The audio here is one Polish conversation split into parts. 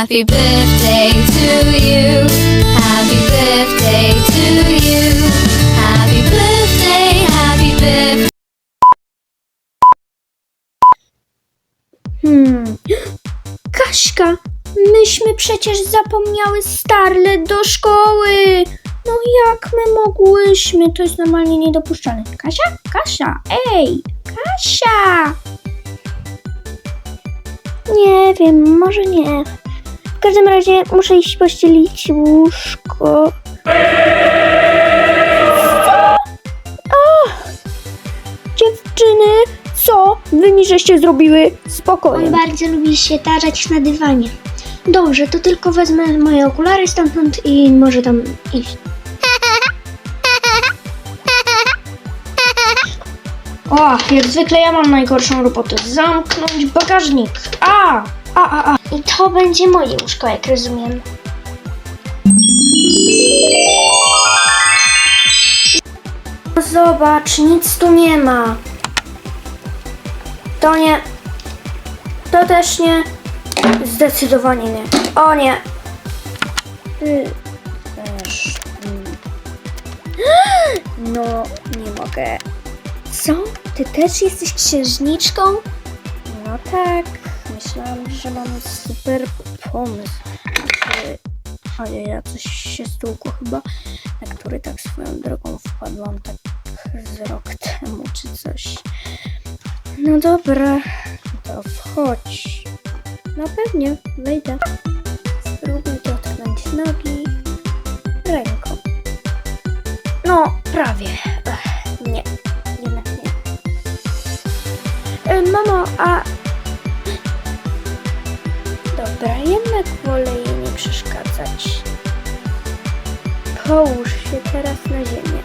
Happy birthday to you. Happy birthday to you. Happy birthday, happy birthday. Hmm. Kaśka, myśmy przecież zapomniały Starle do szkoły. No jak my mogłyśmy? To jest normalnie niedopuszczalne. Kasia? Kasia, ej! Kasia! Nie wiem, może nie. W każdym razie muszę iść pościelić łóżko. O! Dziewczyny, co wy mi żeście zrobiły? Spokojnie. On bardzo lubi się tarzać na dywanie. Dobrze, to tylko wezmę moje okulary stamtąd i może tam iść. O, jak zwykle ja mam najgorszą robotę. Zamknąć bagażnik. A! A, a, a. I to będzie moje łóżko, jak rozumiem. Zobacz, nic tu nie ma. To nie. To też nie. Zdecydowanie nie. O nie. Ty też. mm. No, nie mogę. Co? Ty też jesteś księżniczką? No tak. Myślałam, że mam super pomysł. Który... Ojej, ja coś się stłukło chyba, na który tak swoją drogą wpadłam tak z rok temu czy coś. No dobra, to wchodź. No pewnie, wejdę. Spróbuj dotknąć nogi ręką. No, prawie. Przeszkadzać. Połóż się teraz na ziemię.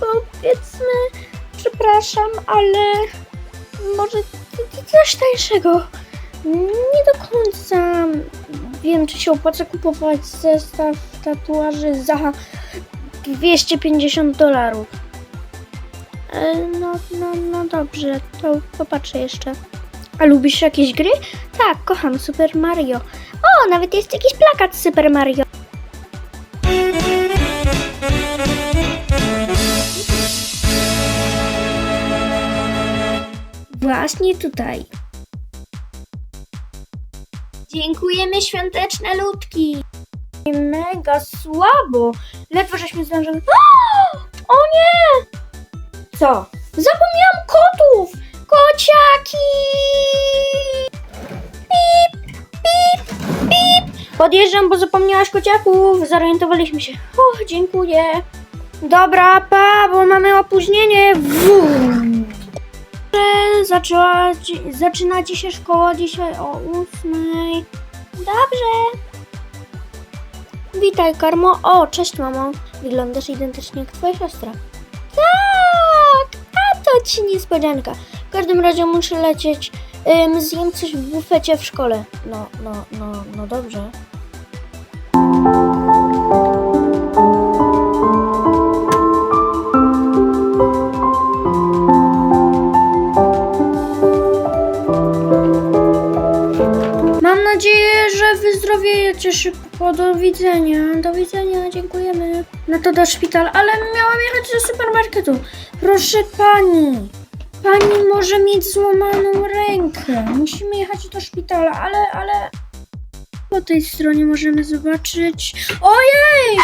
Powiedzmy, przepraszam, ale może coś tańszego. Nie do końca wiem, czy się opłaca kupować zestaw tatuaży za 250 dolarów. E, No, no, no dobrze, to popatrzę jeszcze. A lubisz jakieś gry? Tak, kocham Super Mario. O, nawet jest jakiś plakat Super Mario. Właśnie tutaj. Dziękujemy świąteczne ludki. Mega słabo. Ledwo żeśmy zdążyli. O nie! Co? Zapomniałam kotów! Kociaki! Pip, pip, pip. Podjeżdżam, bo zapomniałaś kociaków. Zorientowaliśmy się. O, dziękuję. Dobra, pa, bo mamy opóźnienie. Wum. Zaczęła, zaczyna dzisiaj szkoła dzisiaj o ósmej. Dobrze. Witaj, Karmo. O, cześć, mamo. Wyglądasz identycznie jak twoja siostra. Tak, a to ci niespodzianka. W każdym razie muszę lecieć. Ym, zjem coś w bufecie w szkole. No, no, no, no dobrze. Że wyzdrowiejecie szybko. Do widzenia. Do widzenia, dziękujemy. No to do szpitala, ale miałam jechać do supermarketu. Proszę pani. Pani może mieć złamaną rękę. Musimy jechać do szpitala, ale, ale... Po tej stronie możemy zobaczyć... Ojej!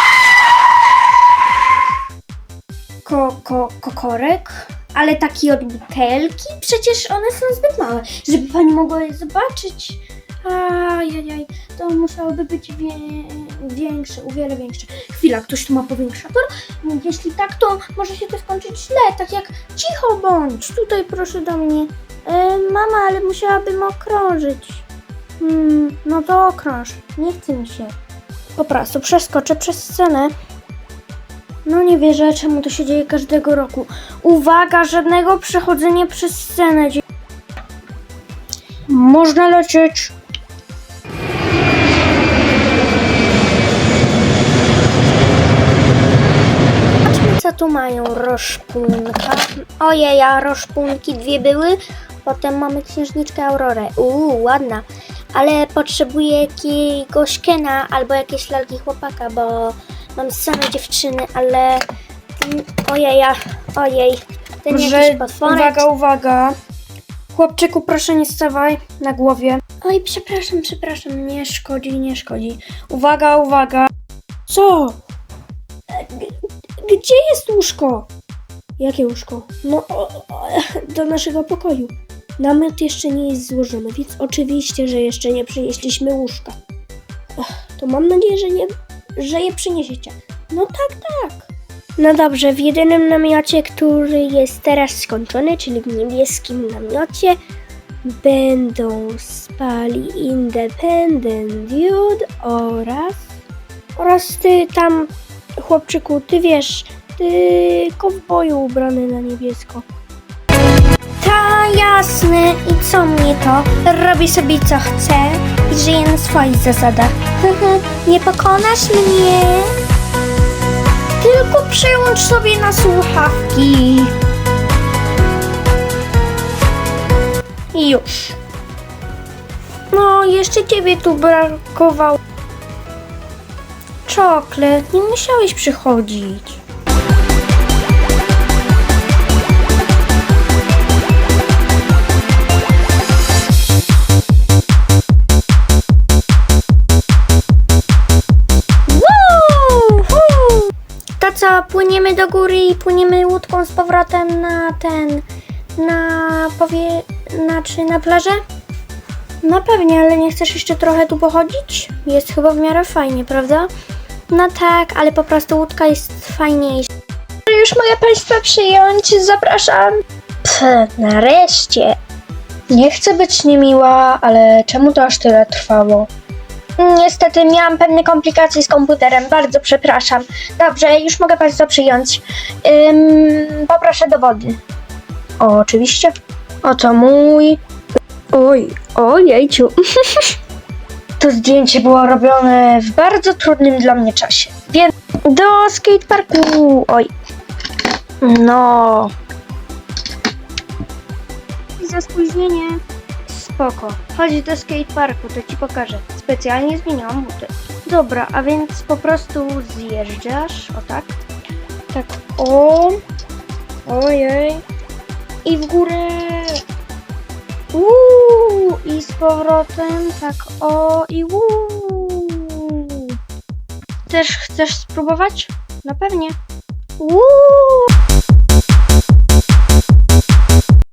Ko, ko, kokorek? Ale taki od butelki? Przecież one są zbyt małe, żeby pani mogła je zobaczyć. Ajajaj, to musiałoby być wie, większe, o wiele większe. Chwila, ktoś tu ma powiększator? Jeśli tak, to może się to skończyć źle, tak jak cicho bądź, tutaj proszę do mnie. E, mama, ale musiałabym okrążyć. Hmm, no to okrąż, nie chce mi się. Po prostu przeskoczę przez scenę. No nie wierzę, czemu to się dzieje każdego roku. Uwaga, żadnego przechodzenia przez scenę. Można lecieć. Patrzmy, Co tu mają? Roszpunka. Ojej, a roszpunki dwie były. Potem mamy księżniczkę Aurorę. Uuu, ładna. Ale potrzebuję jakiegoś Kena albo jakieś lalki chłopaka, bo mam same dziewczyny, ale... Ojej, ojej. Ten Może, jakiś potworek. uwaga, uwaga. Chłopczyku, proszę nie stawaj na głowie. Oj, przepraszam, przepraszam, nie szkodzi, nie szkodzi. Uwaga, uwaga. Co? Gdzie jest łóżko? Jakie łóżko? No, o, o, do naszego pokoju. Namiot jeszcze nie jest złożony, więc oczywiście, że jeszcze nie przynieśliśmy łóżka. To mam nadzieję, że, nie, że je przyniesiecie. No tak, tak. No dobrze, w jedynym namiocie, który jest teraz skończony, czyli w niebieskim namiocie, będą spali Independent Dude oraz oraz ty tam, chłopczyku, ty wiesz, ty kowboju ubrany na niebiesko. Ta, jasne. I co mnie to? Robię sobie co chcę i żyję na swoich zasadach. Nie pokonasz mnie? Tylko przełącz sobie na słuchawki. I już. No, jeszcze ciebie tu brakowało. Czoklet, nie musiałeś przychodzić. To co, płyniemy do góry i płyniemy łódką z powrotem na ten, na powie, znaczy na plażę? No pewnie, ale nie chcesz jeszcze trochę tu pochodzić? Jest chyba w miarę fajnie, prawda? No tak, ale po prostu łódka jest fajniejsza. Już mogę Państwa przyjąć, zapraszam. Pff, nareszcie. Nie chcę być niemiła, ale czemu to aż tyle trwało? Niestety miałam pewne komplikacje z komputerem, bardzo przepraszam. Dobrze, już mogę Państwa przyjąć. Ym, poproszę dowody. Oczywiście. Oto mój. Oj, ojejciu. to zdjęcie było robione w bardzo trudnym dla mnie czasie. Więc do skateparku. Oj. No. Za spóźnienie. Spoko. Chodź do skateparku, to ci pokażę. Specjalnie zmieniłam buty. Dobra, a więc po prostu zjeżdżasz, o tak. Tak, o. Ojej. I w górę. Uuu, i z powrotem, tak, o, i uuu. Też chcesz spróbować? No pewnie. Uuu.